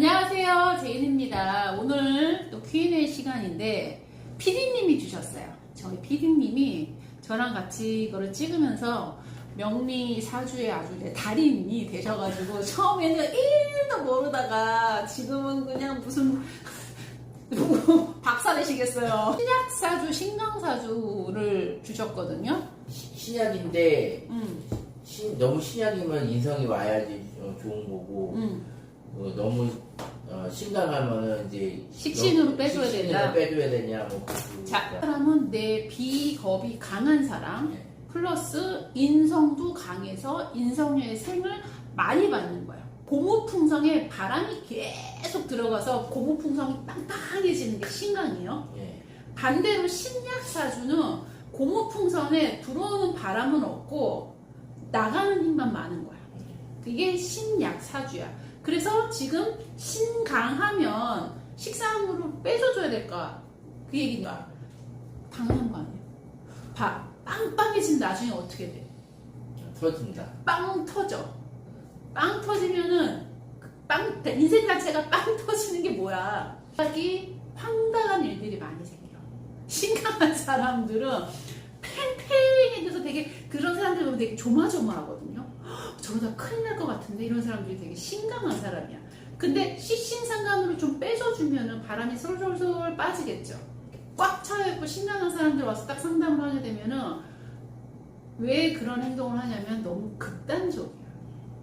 안녕하세요. 제인입니다. 오늘 또 Q&A 시간인데 PD님이 주셨어요. 저희 PD님이 저랑 같이 이거를 찍으면서 명리 사주의 아주 이제 달인이 되셔가지고 처음에는 1도 모르다가 지금은 그냥 무슨 박사 되시겠어요. 신약사주, 신강사주를 주셨거든요. 신약인데 음, 신- 너무 신약이면 인성이 와야지 어, 좋은 거고 음. 어, 너무 어, 신강하면은 이제 식신으로 빼줘야 식신으로 된다. 빼줘야 되냐 뭐 그거 자, 이 사람은 내 비겁이 강한 사람, 네. 플러스 인성도 강해서 인성의 생을 많이 받는 거예요. 고무풍성에 바람이 계속 들어가서 고무풍성이 빵빵해지는 게 신강이에요. 예. 반대로 신약사주는 고무풍선에 들어오는 바람은 없고 나가는 힘만 많은 거야. 그게 신약사주야. 그래서 지금 신강하면 식상으로 빼줘줘야 될까? 그 얘기가 당연한 거 아니에요? 봐. 빵빵해진 나중에 어떻게 돼? 터진다. 빵 터져. 빵 터지면은 빵 인생 자체가 빵 터지는 게 뭐야? 갑자기 황당한 일들이 많이 생겨. 심각한 사람들은 팽팽해져서 되게 그런 사람들 보면 되게 조마조마하거든요. 헉, 저러다 큰일 날 것 같은데 이런 사람들이 되게 심각한 사람이야. 근데 시신상간으로 좀 빼줘주면은 바람이 솔솔솔 빠지겠죠. 꽉 차여있고 심각한 사람들 와서 딱 상담을 하게 되면은 왜 그런 행동을 하냐면 너무 극단적이야.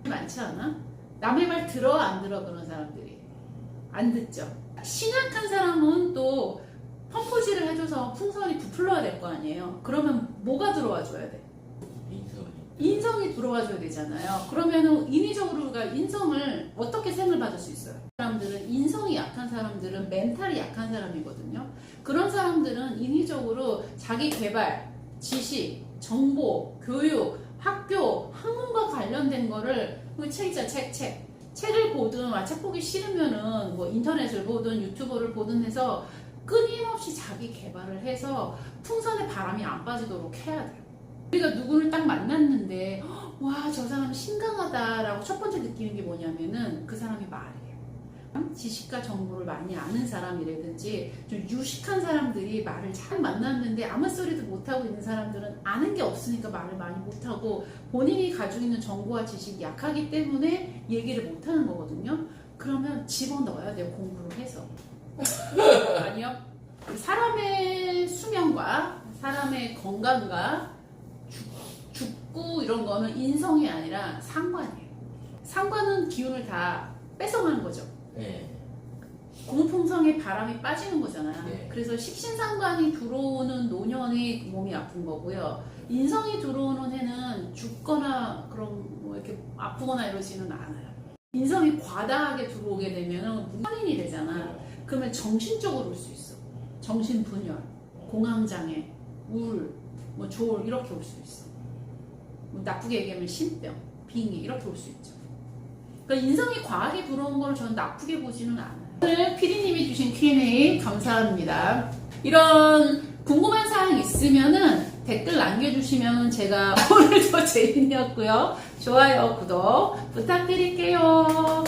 많지 않아? 남의 말 들어 안 들어 그런 사람들이 안 듣죠. 신약한 사람은 또 펌프질을 해줘서 풍선이 부풀러야 될 거 아니에요. 그러면 뭐가 들어와 줘야 돼? 인성이. 인성이 들어와 줘야 되잖아요. 그러면은 인위적으로 인성을 어떻게 생을 받을 수 있어요? 사람들은 인성이 약한 사람들은 멘탈이 약한 사람이거든요. 그런 사람들은 인위적으로 자기 개발, 지식, 정보, 교육, 학교, 학문과 관련된 거를 그 책이자 책, 책. 책을 보든 아, 책 보기 싫으면은 뭐 인터넷을 보든 유튜브를 보든 해서 끊임없이 자기 개발을 해서 풍선에 바람이 안 빠지도록 해야 돼요. 우리가 누구를 딱 만났는데 와 저 사람 신강하다라고 첫 번째 느끼는 게 뭐냐면은 그 사람이 말이에요. 지식과 정보를 많이 아는 사람이라든지 좀 유식한 사람들이 말을 잘 만났는데 아무 소리도 못하고 있는 사람들은 아는 게 없으니까 말을 많이 못하고 본인이 가지고 있는 정보와 지식이 약하기 때문에 얘기를 못하는 거거든요. 그러면 집어넣어야 돼요 공부를 해서. 아니요. 사람의 수명과 사람의 건강과 죽, 죽고 이런 거는 인성이 아니라 상관이에요. 상관은 기운을 다 뺏어가는 거죠. 예. 고무풍성에 바람이 빠지는 거잖아요. 네. 그래서 식신상관이 들어오는 노년이 몸이 아픈 거고요. 인성이 들어오는 해는 죽거나 그런 뭐 이렇게 아프거나 이러지는 않아요. 인성이 과다하게 들어오게 되면 문인이 되잖아. 그러면 정신적으로 올 수 있어. 정신분열, 공황장애, 우울, 뭐 조울 이렇게 올 수 있어. 뭐 나쁘게 얘기하면 신병, 빙의 이렇게 올수 있죠. 그러니까 인성이 과하게 들어온 걸 저는 나쁘게 보지는 않아요. 오늘 피디님이 주신 Q&A 감사합니다. 이런 궁금한 사항 있으면은 댓글 남겨주시면 제가 오늘도 제인이었고요. 좋아요, 구독 부탁드릴게요.